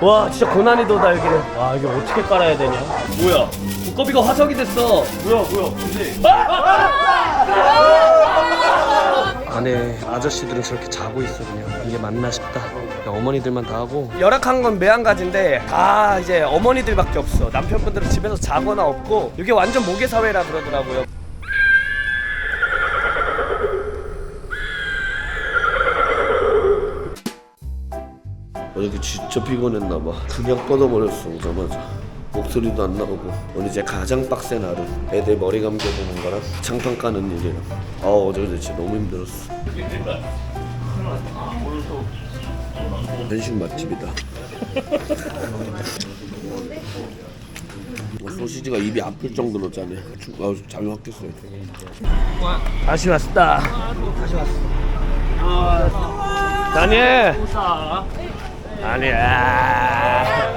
와 진짜 고난이도다 여기는 와 이게 어떻게 깔아야 되냐? 뭐야? 두꺼비가 화석이 됐어. 뭐야 뭐야? 근데 안에 아저씨들은 저렇게 자고 있어 그냥. 이게 맞나 싶다. 그냥 어머니들만 다 하고. 열악한 건 매한가지인데 다 이제 어머니들밖에 없어. 남편분들은 집에서 자거나 없고 이게 완전 모계 사회라 그러더라고요 어저께 진짜 피곤했나봐. 그냥 뻗어버렸어 오자마자. 목소리도 안 나오고. 오늘 이제 가장 빡센 하루. 애들 머리 감겨주는 거랑 장판 까는 일이랑. 아 어제 진짜 너무 힘들었어. 한식 맛집이다. 어, 소시지가 입이 아플 정도로 짜네. 아, 잠이 확 깼어요. 다시 왔다. 다시 왔어. 다니엘 아니야.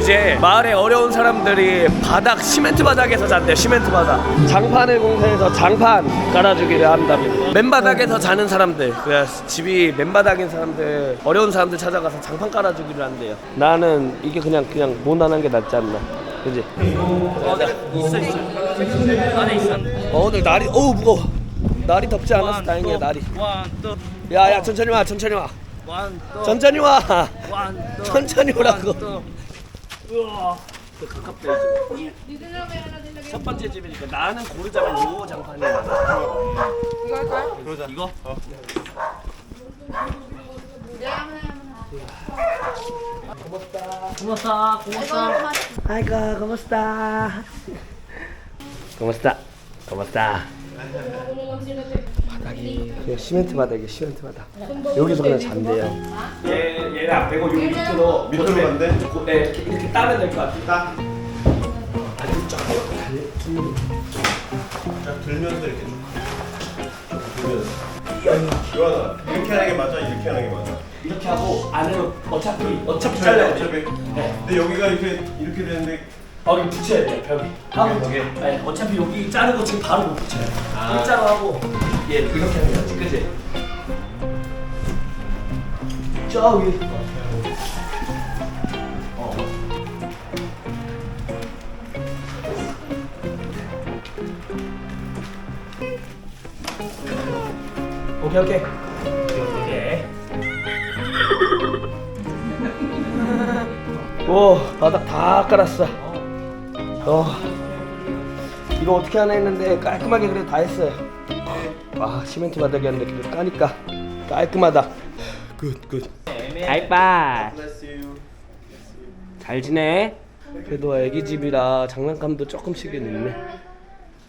이제 마을에 어려운 사람들이 바닥 시멘트 바닥에서 잔대 시멘트 바닥. 장판을 공사해서 장판 깔아주기를 한다면 맨바닥에서 자는 사람들 그 집이 맨바닥인 사람들 어려운 사람들 찾아가서 장판 깔아주기를 한대요. 나는 이게 그냥 그냥 무난한 게 낫지 않나. 그지? 있어 있어. 안에 있어. 어, 오늘 날이 어우 무거워. 날이 덥지 않아서 다행이야 날이. 야야 천천히 와 천천히 와 원또 천천히 와 원또 천천히 오라고. 우와. 가깝다 이 집. 첫 번째 집이니까 나는 고르자면 요 장판이야. 이거? 고맙다. 고맙다. 아이고 고맙다. 고맙다. 고맙다. 바닥이 그냥 시멘트 바닥이 시멘트 바닥. 여기서 그냥 잔대요. 얘 얘를 안 빼고 여기 밑으로 밑으로 간대. 네 이렇게, 이렇게 따면 될 것 같아. 따. 아니 쫙. 들면서 이렇게 쭉 들면서 요하나 이렇게 하는 게 맞아 이렇게 하는 게 맞아 이렇게 하고 안으로 어차피 어차피 잘라야 돼. 어차피 근데 여기가 이렇게 이렇게 되는데 어, 여기 붙여야 돼 벽이 하고 벽에? 네, 어차피 여기 자르고 지금 바로 못 붙여요. 일자로 하고. 얘 이렇게 하는 거지. 그지? 저 위에 어. 오케이 오케이. 오케이. 오 바닥 다 깔았어 어 이거 어떻게 하나 했는데 깔끔하게 그래도 다 했어요. 와 시멘트 바닥이었는데 그래도 까니까 깔끔하다. 굿굿 아이빠 잘 지내? 그래도 애기 집이라 장난감도 조금씩은 있네.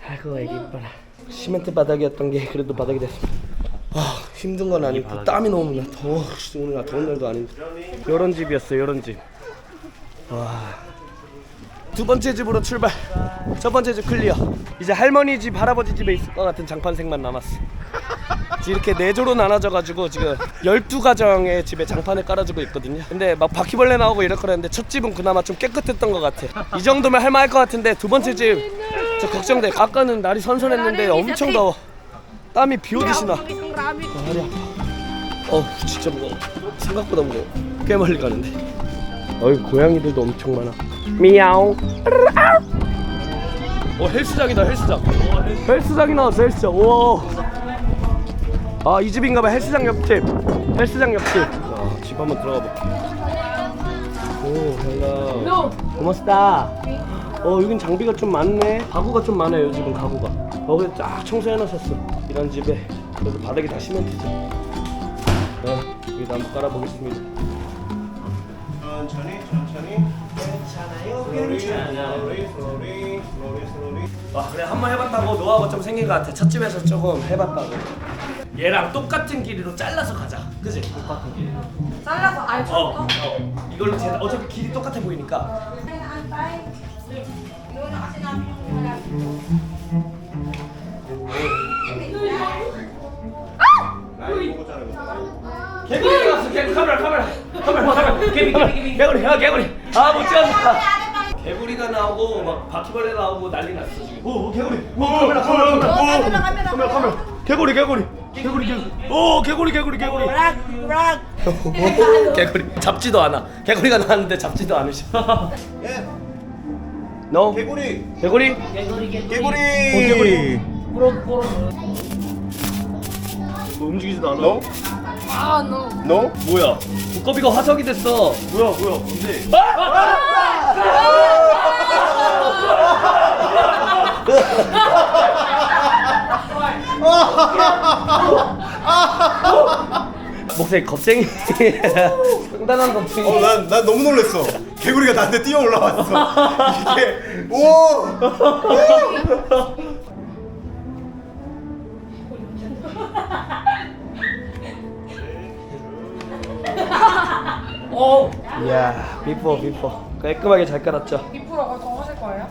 아이고 애기 이뻐라. 시멘트 바닥이었던 게 그래도 바닥이 됐습니다 아 힘든 건 아니고 땀이 너무 나. 더워 오늘 나 더운 날도 아닌데 요런 집이었어 요런 집 두 번째 집으로 출발. 첫 번째 집 클리어. 이제 할머니 집, 할아버지 집에 있을 것 같은 장판색만 남았어. 이렇게 네 조로 나눠져가지고 지금 12가정의 집에 장판을 깔아주고 있거든요. 근데 막 바퀴벌레 나오고 이럴 거랬는데 첫 집은 그나마 좀 깨끗했던 것 같아. 이 정도면 할만할 것 같은데 두 번째 집, 저 걱정돼. 아까는 날이 선선했는데 엄청 더워. 땀이 비 오듯이 나. 아, 허리 아파. 어우 진짜 무거워. 생각보다 무거워. 꽤 멀리 가는데. 어이 고양이들도 엄청 많아. 미야옹. 어 헬스장이다 헬스장. 헬스장이 나왔어 헬스장. 우와. 아 이 집인가봐 헬스장 옆집. 헬스장 옆집. 아, 집 한번 들어가 볼게. 오 헬로. 고맙다. 어 여긴 장비가 좀 많네. 가구가 좀 많아요 지금 가구가. 어 그래 쫙 청소해 놨었어. 이런 집에. 그래도 바닥이 다 시멘트지. 네 여기도 한번 깔아보겠습니다. 천천히 천천히. 괜찮아요? 괜찮아요. 슬로리 슬로리 슬로리 슬로리 와 그래 한 번 해봤다고 노하우가 좀 생긴 것 같아. 첫 집에서 조금 해봤다고. 얘랑 똑같은 길이로 잘라서 가자. 그지? 똑같은 길이로. 잘라서 아예 어, 어. 어. 이걸로 제 어차피 길이 똑같아 보이니까. 거 개구리 나왔어 개구리. 카메라 카메라 카메라 개구리 개구리 개구리. 아 개구리. 아 못 찍었다 개구리가 나오고 막 바퀴벌레 나오고 난리 났어 지금. 오, 오 개구리. 오 카메라 카메라 카메라. 카메라 카메라 카메라 카메라. 개구리 개구리. 개구리 개구리. 오 개구리 개구리 개구리. 개구리. 잡지도 않아. 개구리가 나왔는데 잡지도 않으셔. 예. 너 개구리. 개구리? 개구리. 개구리. 뽀록 뭐 움직이지도 않아. 너? 아 너. 너? 뭐야 두꺼비가 화석이 됐어 뭐야 뭐야 뭔데? 목소리 겁쟁이 상당한 겁쟁이 어 난 난 너무 놀랐어. 개구리가 나한테 뛰어 올라왔어. 이게 오. 어. 이야 비포 비포. 깔끔하게 잘 깔았죠? 비프로 더 하실 거예요?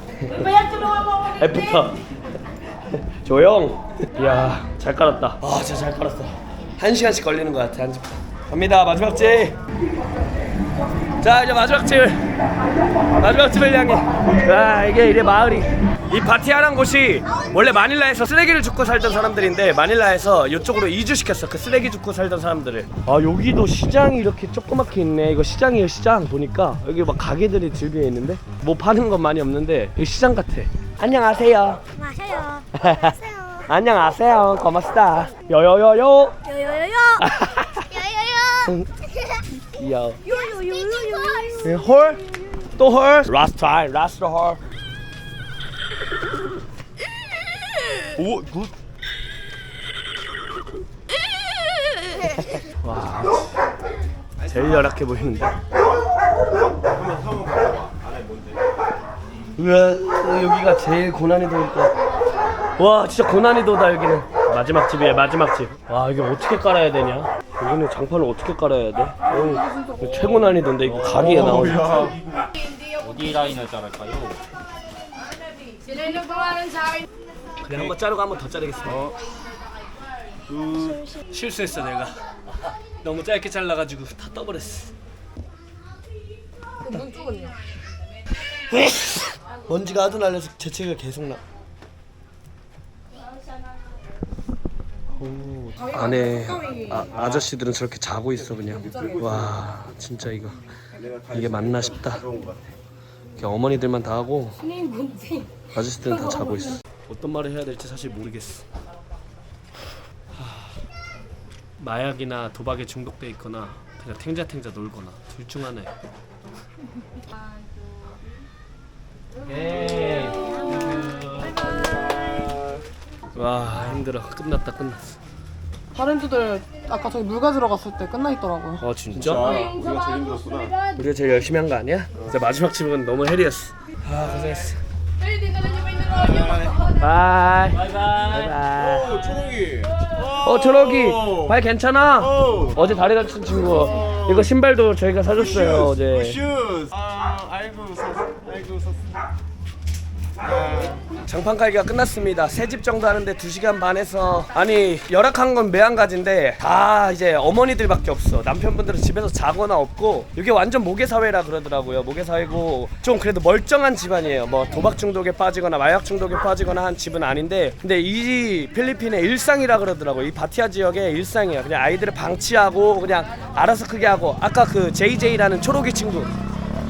애프터 조용. 이야 잘 깔았다. 아 진짜 잘 깔았어. 한 시간씩 걸리는 것 같아 한 집. 갑니다. 마지막 집 자 이제 마지막 집. 마지막 집을 향해. 아 이게 이래 마을이. 이 바티아란 곳이 원래 마닐라에서 쓰레기를 줍고 살던 사람들인데 마닐라에서 이쪽으로 이주시켰어 그 쓰레기 줍고 살던 사람들을. 아 여기도 시장이 이렇게 조그맣게 있네. 이거 시장이에요 시장. 보니까 여기 막 가게들이 즐비해 있는데 뭐 파는 건 많이 없는데 여기 시장 같아. 안녕하세요. 마세요. 안녕하세요. 고맙습니다. 요요요요. 요요요요. 요요요. 귀여워 요요요요요. 홀? 또 홀? 라스트 타임 라스트 홀 오, 굿. 와, 제일 열악해 보이는데. 여기가 제일 고난이도니까. 와, 진짜 고난이도다 여기는. 마지막 집이야, 마지막 집. 와, 이게 어떻게 깔아야 되냐? 여기는 장판을 어떻게 깔아야 돼? 어, 이거 최고 난이도인데 이거 각이에 나오네. 어디 라인을 자를까요? 그냥 한번 자르고 한번 더 자르겠습니다. 음, 실수했어 내가. 너무 짧게 잘라가지고 다 떠버렸어. 먼지가 하도 날려서 재채기가 계속 나. 오, 안에 아, 아저씨들은 저렇게 자고 있어 그냥. 와 진짜 이거 이게 맞나 싶다. 이렇게 어머니들만 다 하고 아저씨들은 다 자고 있어. 어떤 말을 해야 될지 사실 모르겠어. 하, 마약이나 도박에 중독돼 있거나 그냥 탱자탱자 놀거나 둘 중 하나야. 에 와 힘들어 끝났다 끝났어 파렌즈들 아까 저기 물 가지러 갔을 때 끝나 있더라고요. 아 진짜? 우리가 제일 힘들었구나. 우리가 제일 열심히 한 거 아니야? 이제 마지막 집은 너무 헬이었어 아 고생했어 바이 바이 바이 오 초록이. 어 초록이 발 괜찮아? 어제 다리 다친 친구 이거 신발도 저희가 사줬어요 어제 슈즈. 아 아이고 섰. 아이고 섰. 장판 깔기가 끝났습니다. 세 집 정도 하는데 2시간 반에서 아니 열악한 건 매한가지인데 다 이제 어머니들밖에 없어. 남편분들은 집에서 자거나 없고 이게 완전 모계 사회라 그러더라고요. 모계 사회고 좀 그래도 멀쩡한 집안이에요. 뭐 도박 중독에 빠지거나 마약 중독에 빠지거나 한 집은 아닌데 근데 이 필리핀의 일상이라 그러더라고요. 이 바티아 지역의 일상이에요. 그냥 아이들을 방치하고 그냥 알아서 크게 하고 아까 그 JJ라는 초록이 친구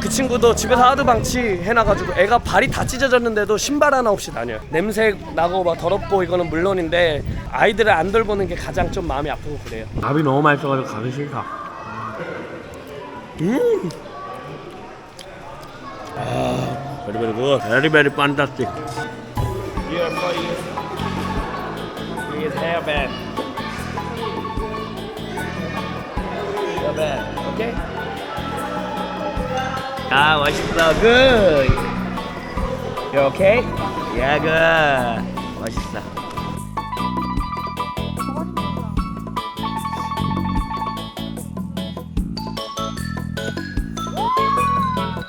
그 친구도 집에서 하도 방치 해놔가지고 애가 발이 다 찢어졌는데도 신발 하나 없이 다녀요. 냄새 나고 막 더럽고 이거는 물론인데 아이들을 안 돌보는 게 가장 좀 마음이 아프고 그래요. 밥이 너무 맛있어가지고 가기 싫다. 음. 아, very very good, very very fantastic. Here for you. Please hair band. Hair band, okay? 아 멋있어, good. You okay? Yeah, good.